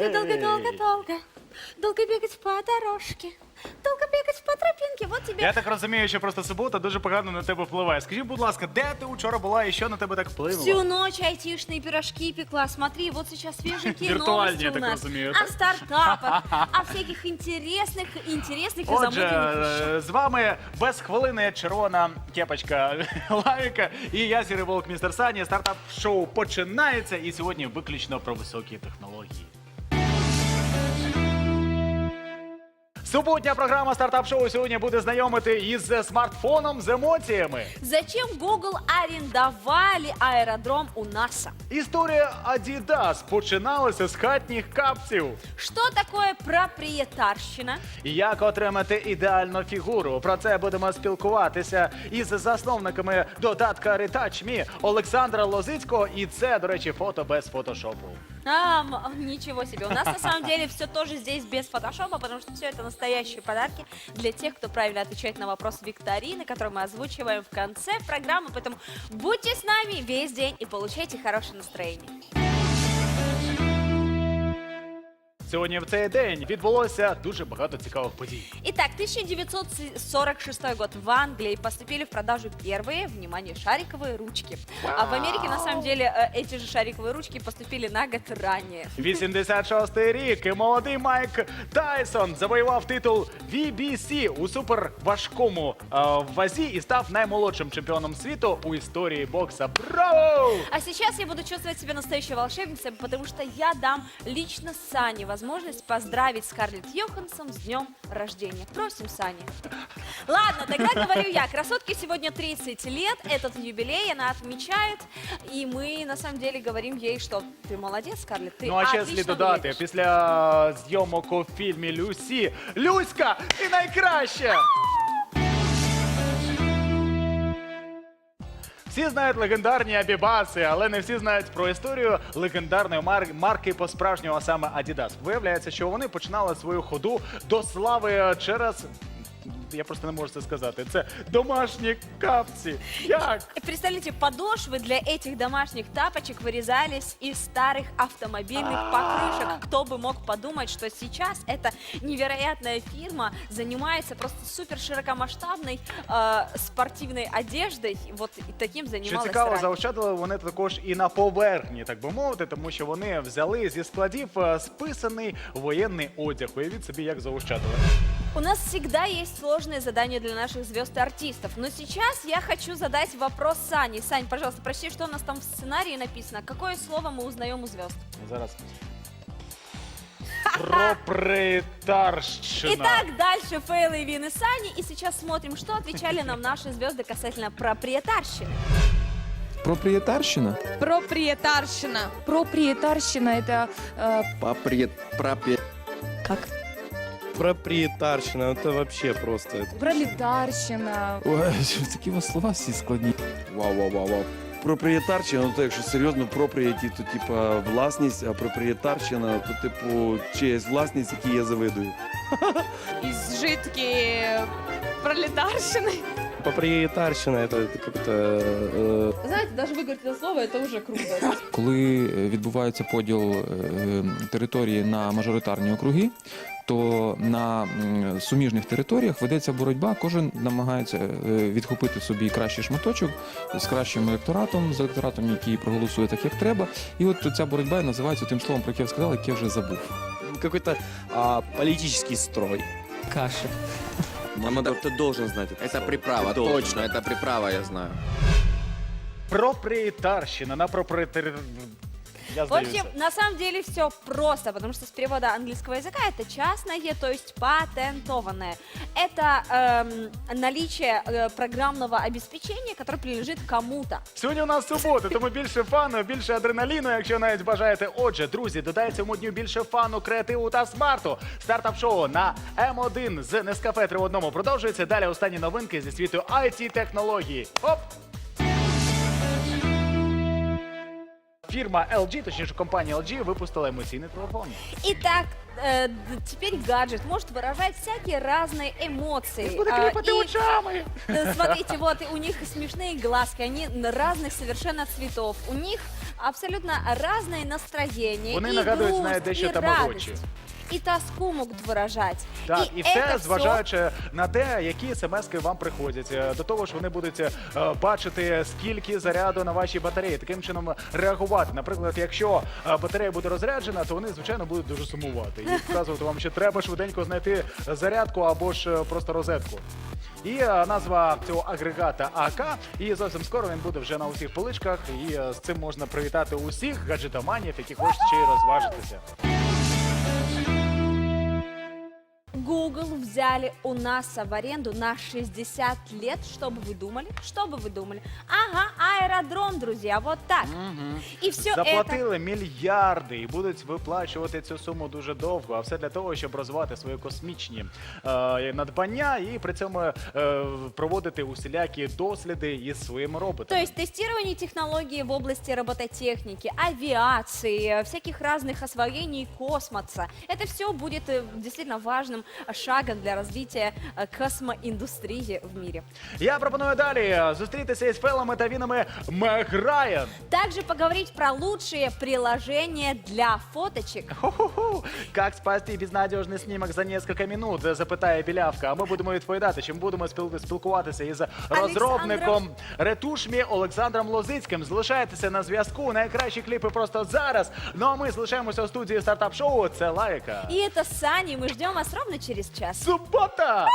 Если долго-долго-долго, долго бегать по дорожке, долго бегать по тропинке, вот тебе... Я так розумію, що просто субота дуже погано на тебе впливає. Скажи, будь ласка, де ти вчора була і що на тебе так впливало? Всю ночь айтишные пирожки пекла. Смотри, вот сейчас свеженькие Виртуальные, новости я у так нас. разумею, О стартапах, о всяких интересных, интересных и Отже, замыленных вещах. е, з вами без хвилини червона кепочка Лавіка і я Сірий Волк Містер Сані. Стартап шоу починається і сьогодні виключно про високі технології. Суботня програма стартап шоу сьогодні буде знайомити із смартфоном з емоціями. Зачем Google арендовали аэродром у НАСА? Історія Adidas починалася з хатніх капців. Что такое проприетарщина? Як отримати ідеальну фігуру? Про це будемо спілкуватися із засновниками додатка Retouch.me Олександра Лозицького. І це, до речі, фото без фотошопу. А, ничего себе. У нас на самом деле все тоже здесь без фотошопа, потому что все это настоящие подарки для тех, кто правильно отвечает на вопрос викторины, который мы озвучиваем в конце программы. Поэтому будьте с нами весь день и получайте хорошее настроение. Сьогодні в цей день відбулося дуже багато цікавих подій. Итак, 1946 год в Англии поступили в продажу первые, внимание, шариковые ручки. А в Америке, на самом деле, э, эти же шариковые ручки поступили на год ранее. 86-й рік і молодий Майк Тайсон завоював титул VBC у суперважкому е, вазі і став наймолодшим чемпіоном світу у історії бокса. Браво! А сейчас я буду чувствовать себя настоящей волшебницей, потому что я дам лично Сане возможность поздравить Скарлетт Йоханссон с днем рождения. Просим, Сани. Ладно, тогда говорю я. Красотке сегодня 30 лет, этот юбилей она отмечает, и мы на самом деле говорим ей, что ты молодец, Скарлетт, ты Ну а ще отлично слід додати, выглядишь. після зйомок у фільмі Люсі. Люська, ти найкраща! Всі знають легендарні Абібаси, але не всі знають про історію легендарної мар- марки по-справжньому, а саме Adidas. Виявляється, що вони починали свою ходу до слави через. Я просто не можу це сказати. Це домашні капці. Як? Представляете, подошвы для этих домашних тапочек вырезались из старых автомобильных покрышек. Кто бы мог подумать, что сейчас эта невероятная фирма занимается просто супер широкомасштабной э, спортивной одеждой. Вот и таким Що занималась цікаво, ранее. заощадили вони також і на поверхні, так би мовити, тому що вони взяли зі складів е, списаний воєнний одяг. Уявіть собі, як заощадили. У нас всегда есть сложные задания для наших звезд и артистов. Но сейчас я хочу задать вопрос Сане. Сань, пожалуйста, прочти, что у нас там в сценарии написано. Какое слово мы узнаем у звезд? Зараз. Проприетарщина. Итак, дальше фейлы Вины Сани. И сейчас смотрим, что отвечали нам наши звезды касательно проприетарщины. Проприетарщина? Проприетарщина. Проприетарщина это э, Попри... Пропри... как? Проприетарщина, это вообще просто. это- Пролетарщина. Ой, такі у вас слова всі складні. Вау, вау, вау, вау. Проприєтарщина, ну то якщо серйозно, пропрієті, то типа власність, а проприєтарщина, то типу чиясь власність, якій я завидую. Изжитки пролетарщины. Проприетарщина, это, это как-то... э, Знаете, даже выговорить это слово, это уже круто. Коли е, відбувається поділ е, території на мажоритарні округи, то на суміжних територіях ведеться боротьба. Кожен намагається е, відхопити собі кращий шматочок з кращим електоратом, з електоратом, який проголосує так, як треба. І от ця боротьба і називається тим словом, про яке я сказав, яке я вже забув. какой-то а, политический строй. Каши. Мама, ти должен знати. Это приправа, Должен. точно, это приправа, я знаю. Проприетарщина на проприетар... Я В общем, здаюся. на самом деле все просто, потому что с перевода английского языка это частное, то есть патентованное. Это эм, наличие э, программного обеспечения, которое принадлежит кому-то. Сьогодні у нас субота, тому більше фану, більше адреналіну, якщо навіть бажаєте. Отже, друзі, додай цьому дню більше фану, креативу та смарту. Стартап шоу на М1 з Нескафе 3 в одному продовжується. Далі останні новинки зі світу it технології. Оп! Фірма LG, точніше компанія LG, випустила емоційний телефон. Итак, э, д- теперь гаджет может выражать всякие разные эмоции. Буде А, кліпати и, очами. э, смотрите, вот и у них смешные глазки, они н- разных совершенно цветов. У них абсолютно разное настроение. Вони и нагадують, грусть, знаєте, дещо и тамагочі. радость. І тоску можуть виражати. Так, і, все это зважаючи на те, які смски вам приходять. Е, До того ж, вони будуть е, бачити, скільки заряду на вашій батареї, таким чином реагувати. Наприклад, якщо е, батарея буде розряджена, то вони звичайно будуть дуже сумувати і показувати вам, що треба швиденько знайти зарядку або ж е, просто розетку. І е, назва цього агрегата АК. І зовсім скоро він буде вже на усіх поличках. І е, з цим можна привітати усіх гаджетоманів, які хочуть ще й розважитися. Google взяли у нас в аренду на 60 лет. Что бы вы думали? Что бы вы думали? Ага, аэродром, друзья, вот так. И все это... Заплатили мільярди і будуть виплачувати цю суму дуже довго. А все для того, щоб розвивати свої космічні е, надбання і при цьому е, проводити усілякі досліди із своїми То роботами. есть тестирование технологий в области робототехники, авиации, всяких разных освоений космоса. Это все будет э, действительно важным шагом для развития э, космоиндустрии в мире. Я пропоную далі зустрітися із Фелами та Вінами Мег Райан. Также поговорить про лучшие приложения для фоточек. Ху-ху-ху. Як спасти безнадіжний знімок за кілька минут? запитає білявка. А ми будемо відповідати, чим будемо спіл- спілкуватися із розробником ретушмі Олександром Лозицьким. Залишайтеся на зв'язку. Найкращі кліпи просто зараз. Ну а ми залишаємося у студії стартап шоу. Це лайка. И это Сани, мы ждем вас ровно через час. Субота!